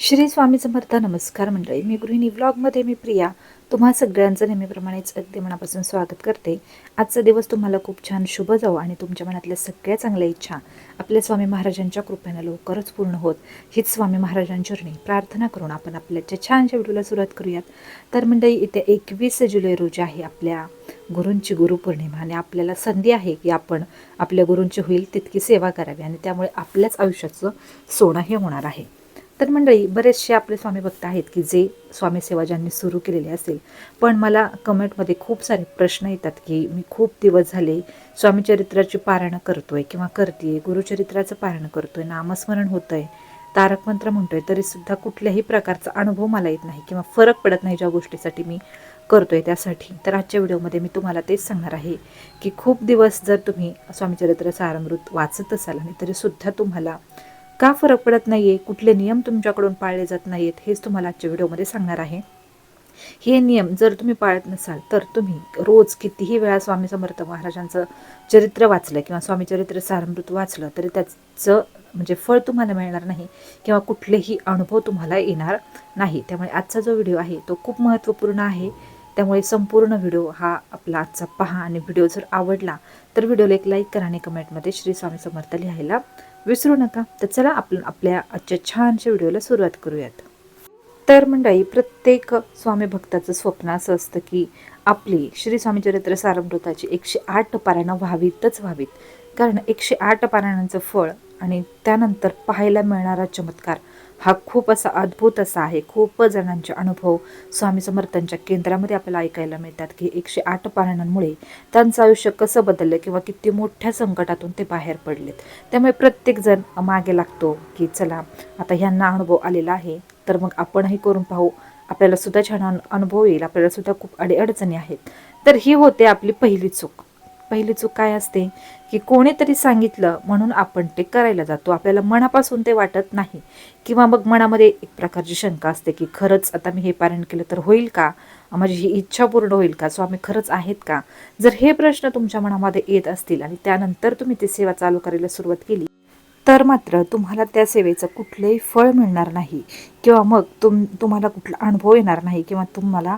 श्री स्वामी समर्थ नमस्कार मंडळी. मी गृहिणी व्लॉगमध्ये मी प्रिया. तुम्हा सगळ्यांचं नेहमीप्रमाणेच अगदी मनापासून स्वागत करते. आजचा दिवस तुम्हाला खूप छान शुभ जाऊ आणि तुमच्या मनातल्या सगळ्या चांगल्या इच्छा आपल्या स्वामी महाराजांच्या कृपेनं लवकरच पूर्ण होत. हीच स्वामी महाराजांचरणी प्रार्थना करून आपण आपल्याच्या छानशा व्हिडिओला सुरुवात करूयात. तर मंडळी इथे एकवीस जुलै रोजी आहे आपल्या गुरूंची गुरुपौर्णिमा आणि आपल्याला संधी आहे की आपण आपल्या गुरूंची होईल तितकी सेवा करावी आणि त्यामुळे आपल्याच आयुष्याचं सोनं हे होणार आहे. तर मंडळी बरेचसे आपले स्वामी भक्त आहेत की जे स्वामी सेवा ज्यांनी सुरू केलेली असेल. पण मला कमेंटमध्ये खूप सारे प्रश्न येतात की मी खूप दिवस झाले स्वामी चरित्राची करतो करतोय किंवा करते गुरुचरित्राचं पारायण करतोय नामस्मरण होतंय तारक मंत्र म्हणतोय तरीसुद्धा कुठल्याही प्रकारचा अनुभव मला येत नाही किंवा फरक पडत नाही ज्या गोष्टीसाठी मी करतोय त्यासाठी. तर आजच्या व्हिडिओमध्ये मी तुम्हाला तेच सांगणार आहे की खूप दिवस जर तुम्ही स्वामीचरित्र सारामृत वाचत असाल आणि तरीसुद्धा तुम्हाला का फरक पडत नाही आहे कुठले नियम तुमच्याकडून पाळले जात नाहीत हेच तुम्हाला आजच्या व्हिडिओमध्ये सांगणार आहे. हे नियम जर तुम्ही पाळत नसाल तर तुम्ही रोज कितीही वेळा स्वामी समर्थ महाराजांचं चरित्र वाचलं किंवा स्वामी चरित्र सारमृत वाचलं तरी त्याचं म्हणजे फळ तुम्हाला मिळणार नाही किंवा कुठलेही अनुभव तुम्हाला येणार नाही. त्यामुळे आजचा जो व्हिडिओ आहे तो खूप महत्त्वपूर्ण आहे. त्यामुळे संपूर्ण व्हिडिओ हा आपला आजचा पहा. आणि व्हिडिओ जर आवडला तर व्हिडिओला एक लाईक करा आणि कमेंटमध्ये श्री स्वामी समर्थ लिहायला विसरू नका. तर चला आपण आपल्या आजच्या छानशा व्हिडिओला सुरुवात करूयात. तर मंडळी प्रत्येक स्वामी भक्ताचं स्वप्न असं असतं की आपली श्री स्वामी चरित्र एकशे आठ पारायणं व्हावीतच व्हावीत. कारण एकशे आठ पारायणांचं फळ आणि त्यानंतर पाहायला मिळणारा चमत्कार हा खूप असा अद्भुत असा आहे. खूप जणांचे अनुभव स्वामी समर्थांच्या केंद्रामध्ये आपल्याला ऐकायला मिळतात की एकशे आठ पारायणांमुळे त्यांचं आयुष्य कसं बदललं किंवा किती मोठ्या संकटातून ते बाहेर पडलेत. त्यामुळे प्रत्येकजण मागे लागतो की चला आता ह्यांना अनुभव आलेला आहे तर मग आपणही करून पाहू. आपल्याला सुद्धा छान अनुभव येईल. आपल्याला सुद्धा खूप अडीअडचणी आहेत. तर ही होते आपली पहिली चूक. पहिली चूक काय असते? की कोणीतरी सांगितलं म्हणून आपण ते करायला जातो. आपल्याला मनापासून ते वाटत नाही. किंवा मग मनामध्ये एक प्रकारची शंका असते की खरंच आता मी हे पारण केलं तर होईल का? माझी ही इच्छा पूर्ण होईल का? स्वामी खरंच आहेत का? जर हे प्रश्न तुमच्या मनामध्ये येत असतील आणि त्यानंतर तुम्ही ती सेवा चालू करायला सुरुवात केली तर मात्र तुम्हाला त्या सेवेचं कुठलंही फळ मिळणार नाही किंवा मग तुम तुम्हाला कुठला अनुभव येणार नाही किंवा तुम्हाला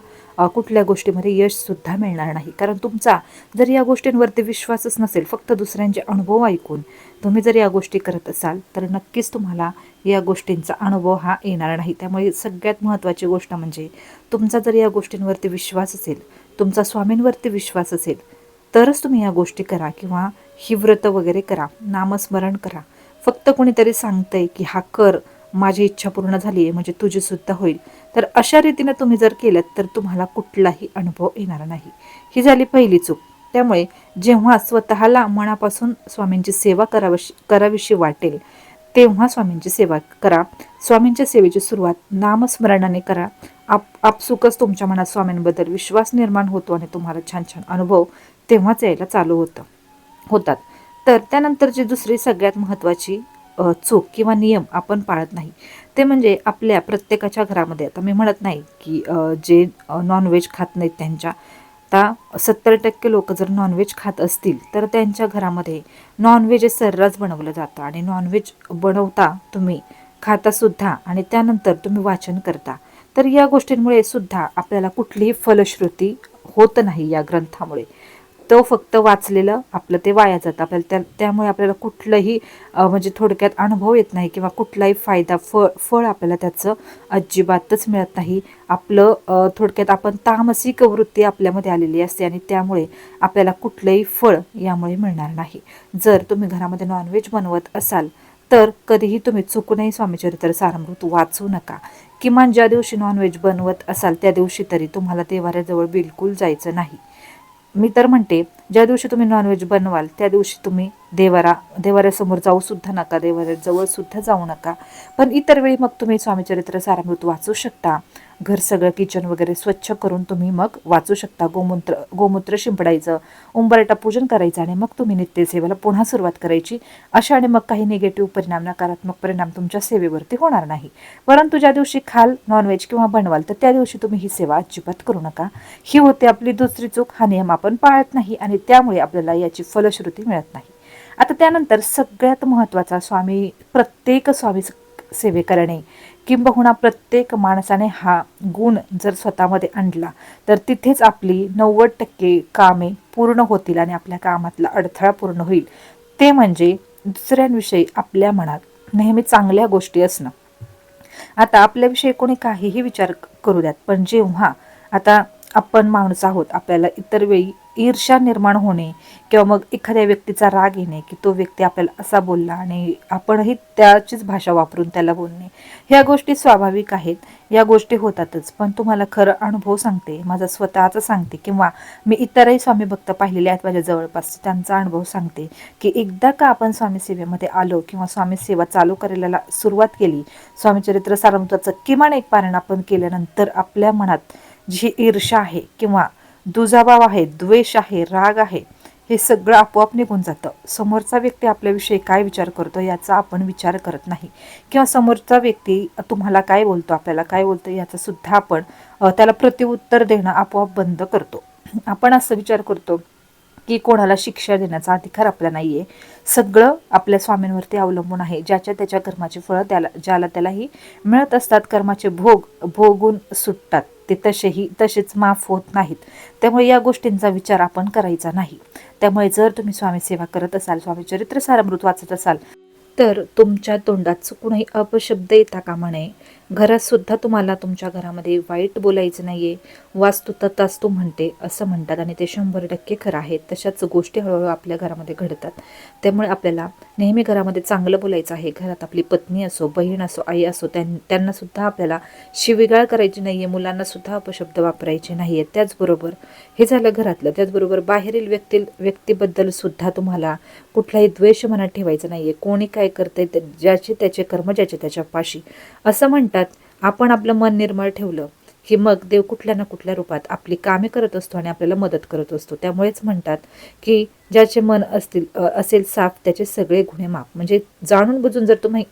कुठल्या गोष्टीमध्ये यशसुद्धा मिळणार नाही. कारण तुमचा जर या गोष्टींवरती विश्वासच नसेल फक्त दुसऱ्यांचे अनुभव ऐकून तुम्ही जर या गोष्टी करत असाल तर नक्कीच तुम्हाला या गोष्टींचा अनुभव हा येणार नाही. त्यामुळे सगळ्यात महत्त्वाची गोष्ट म्हणजे तुमचा जर या गोष्टींवरती विश्वास असेल तुमचा स्वामींवरती विश्वास असेल तरच तुम्ही या गोष्टी करा किंवा ही व्रत वगैरे करा नामस्मरण करा. फक्त कोणीतरी सांगतंय की हा कर माझी इच्छा पूर्ण झाली आहे म्हणजे तुझी सुद्धा होईल. तर अशा रीतीने तुम्ही जर केलं तर तुम्हाला कुठलाही अनुभव येणार नाही. ही झाली पहिली चूक. त्यामुळे जेव्हा स्वतःला मनापासून स्वामींची सेवा करावशी करावीशी वाटेल तेव्हा स्वामींची सेवा करा. स्वामींच्या सेवेची सुरुवात नामस्मरणाने करा. आप आपसुकच तुमच्या मनात स्वामींबद्दल विश्वास निर्माण होतो आणि तुम्हाला छान छान अनुभव तेव्हाच यायला चालू होतं होतात. तर त्यानंतरची दुसरी सगळ्यात महत्त्वाची चूक किंवा नियम आपण पाळत नाही ते म्हणजे आपल्या प्रत्येकाच्या घरामध्ये. आता मी म्हणत नाही की जे नॉनव्हेज खात नाहीत त्यांच्या आता सत्तर टक्के लोक जर नॉनव्हेज खात असतील तर त्यांच्या घरामध्ये नॉनव्हेज हे सर्रास बनवलं जातं आणि नॉनव्हेज बनवता तुम्ही खातासुद्धा आणि त्यानंतर तुम्ही वाचन करता. तर या गोष्टींमुळे सुद्धा आपल्याला कुठलीही फलश्रुती होत नाही या ग्रंथामुळे. तो फक्त वाचलेलं आपलं ते वाया जातं. आपल्याला त्या त्यामुळे आपल्याला कुठलंही म्हणजे थोडक्यात अनुभव येत नाही किंवा कुठलाही फायदा फळ फळ आपल्याला त्याचं अजिबातच मिळत नाही. आपलं थोडक्यात आपण तामसिक वृत्ती आपल्यामध्ये आलेली असते आणि त्यामुळे आपल्याला कुठलंही फळ यामुळे मिळणार नाही. जर तुम्ही घरामध्ये नॉनव्हेज बनवत असाल तर कधीही तुम्ही चुकूनही स्वामीचरित्र सारामृत वाचू नका. किमान ज्या दिवशी नॉनव्हेज बनवत असाल त्या दिवशी तरी तुम्हाला देवाऱ्याजवळ बिलकुल जायचं नाही. मी तर म्हणते ज्या दिवशी तुम्ही नॉनव्हेज बनवाल त्या दिवशी तुम्ही देवारा देवाऱ्यासमोर जाऊ सुद्धा नका देवाऱ्याजवळ सुद्धा जाऊ नका. पण इतर वेळी मग तुम्ही स्वामीचरित्र सारामृत वाचू शकता. घर सगळं किचन वगैरे स्वच्छ करून तुम्ही मग वाचू शकता. गोमूत्र गोमूत्र शिंपडायचं उंबरटा पूजन करायचं आणि मग तुम्ही नित्यसेवेला पुन्हा सुरुवात करायची. अशाने मग काही निगेटिव्ह परिणाम नकारात्मक परिणाम तुमच्या सेवेवरती होणार नाही. परंतु ज्या दिवशी खाल नॉनव्हेज किंवा बनवाल तर त्या दिवशी तुम्ही ही सेवा अजिबात करू नका. ही होते आपली दुसरी चूक. हा नियम आपण पाळत नाही आणि त्यामुळे आपल्याला याची फलश्रुती मिळत नाही. आता त्यानंतर सगळ्यात महत्त्वाचा स्वामी प्रत्येक स्वामी सेवे करणे किंबहुना प्रत्येक माणसाने हा गुण जर स्वतःमध्ये आणला तर तिथेच आपली नव्वद टक्के कामे पूर्ण होतील आणि आपल्या कामातला अडथळा पूर्ण होईल. ते म्हणजे दुसऱ्यांविषयी आपल्या मनात नेहमी चांगल्या गोष्टी असणं. आता आपल्याविषयी कोणी काहीही विचार करू द्यात पण जेव्हा आता आपण माणूस आहोत आपल्याला इतर वेळी ईर्ष्या निर्माण होणे किंवा मग एखाद्या व्यक्तीचा राग येणे की तो व्यक्ती आपल्याला असा बोलला आणि आपणही त्याचीच भाषा वापरून त्याला बोलणे. ह्या गोष्टी स्वाभाविक आहेत. या गोष्टी होतातच. पण तुम्हाला खरं अनुभव सांगते. माझा स्वतःचा सांगते किंवा मी इतरही स्वामी भक्त पाहिलेले आहेत माझ्या जवळपास त्यांचा अनुभव सांगते की एकदा का आपण स्वामी सेवेमध्ये आलो किंवा स्वामी सेवा चालू करायला सुरुवात केली स्वामीचरित्र सारंत्वाचं किमान एक पारण आपण केल्यानंतर आपल्या मनात जी ईर्षा आहे किंवा दुजाभाव आहे द्वेष आहे राग आहे हे सगळं आपोआप निघून जातं. समोरचा व्यक्ती आपल्याविषयी काय विचार करतो याचा आपण विचार करत नाही. किंवा समोरचा व्यक्ती तुम्हाला काय बोलतो आपल्याला काय बोलतो याचा सुद्धा आपण त्याला प्रतिउत्तर देणं आपोआप बंद करतो. आपण असं विचार करतो की कोणाला शिक्षा देण्याचा अधिकार आपला नाही आहे सगळं आपल्या स्वामींवरती अवलंबून आहे. ज्याच्या त्याच्या कर्माची फळं त्याला ज्याला त्यालाही मिळत असतात कर्माचे भोग भोगून सुटतात. ते तसेही तसेच माफ होत नाहीत. त्यामुळे या गोष्टींचा विचार आपण करायचा नाही. त्यामुळे जर तुम्ही स्वामी सेवा करत असाल स्वामी चरित्र सारामृत वाचत असाल तर तुमच्या तोंडात चुकूनही अपशब्द येता कामा नये. घरातसुद्धा तुम्हाला तुमच्या घरामध्ये वाईट बोलायचं नाहीये. वास्तू ततास्तू म्हणते असं म्हणतात आणि ते शंभर टक्के खरं आहे. तशाच गोष्टी हळूहळू आपल्या घरामध्ये घडतात. त्यामुळे आपल्याला नेहमी घरामध्ये चांगलं बोलायचं आहे. घरात आपली पत्नी असो बहीण असो आई असो त्यां त्यांनासुद्धा आपल्याला शिविगाळ करायची नाही आहे मुलांनासुद्धा अपशब्द वापरायचे नाही आहेत त्याचबरोबर हे झालं घरातलं. त्याचबरोबर बाहेरील व्यक्ती व्यक्तीबद्दलसुद्धा तुम्हाला कुठलाही द्वेष मनात ठेवायचा आहे कोणी काय करतंय ज्याचे त्याचे कर्म ज्याचे त्याच्या पाशी. असं म्हणतात आपण आपलं मन निर्मळ ठेवलं की मग देव कुठल्या ना कुठल्या रूपात आपली कामे करत असतो आणि आपल्याला मदत करत असतो. त्यामुळेच म्हणतात की ज्याचे मन असतील असेल साफ त्याचे सगळे गुन्हे माफ. म्हणजे जाणून बुजून जर तुम्ही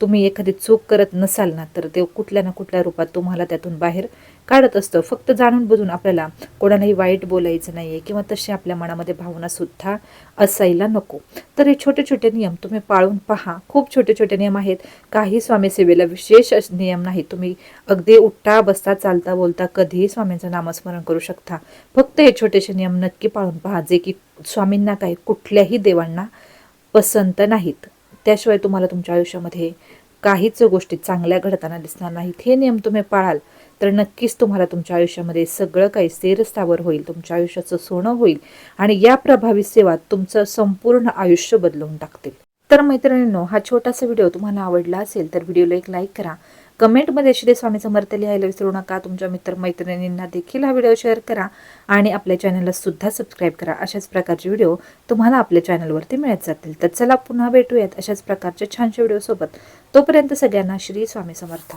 तुम्ही एखादी चूक करत नसाल ना तर ते कुठल्या ना कुठल्या रूपात तुम्हाला त्यातून बाहेर काढत असतं. फक्त जाणून बुजून आपल्याला कोणालाही वाईट बोलायचं नाही आहे किंवा तसे आपल्या मनामध्ये भावनासुद्धा असायला नको. तर हे छोटे छोटे नियम तुम्ही पाळून पहा. खूप छोटे छोटे नियम आहेत. काही स्वामी सेवेला विशेष नियम नाही तुम्ही अगदी उठता बसता चालता बोलता कधीही स्वामींचं नामस्मरण करू शकता. फक्त हे छोटेसे नियम नक्की पाळून पहा. जे की स्वामींना काही कुठल्याही देवांना पसंत नाहीत. त्याशिवाय तुम्हाला तुमच्या आयुष्यामध्ये काहीच गोष्टी चांगल्या घडताना दिसणार नाहीत. हे नियम तुम्ही पाळाल तर नक्कीच तुम्हाला तुमच्या आयुष्यामध्ये सगळं काही स्थिरस्थावर होईल तुमच्या आयुष्याचं सोनं होईल आणि या प्रभावी सेवा तुमचं संपूर्ण आयुष्य बदलवून टाकतील. तर मैत्रिणींनो हा छोटासा व्हिडिओ तुम्हाला आवडला असेल तर व्हिडिओला एक लाईक करा. कमेंटमध्ये श्री स्वामी समर्थ लिहायला विसरू नका. तुमच्या मित्रमैत्रिणींना देखील हा व्हिडिओ शेअर करा आणि आपल्या चॅनलला सुद्धा सबस्क्राईब करा. अशाच प्रकारचे व्हिडिओ तुम्हाला आपल्या चॅनलवरती मिळत जातील. तर चला पुन्हा भेटूयात अशाच प्रकारच्या छानशा व्हिडिओसोबत. तोपर्यंत सगळ्यांना श्री स्वामी समर्थ.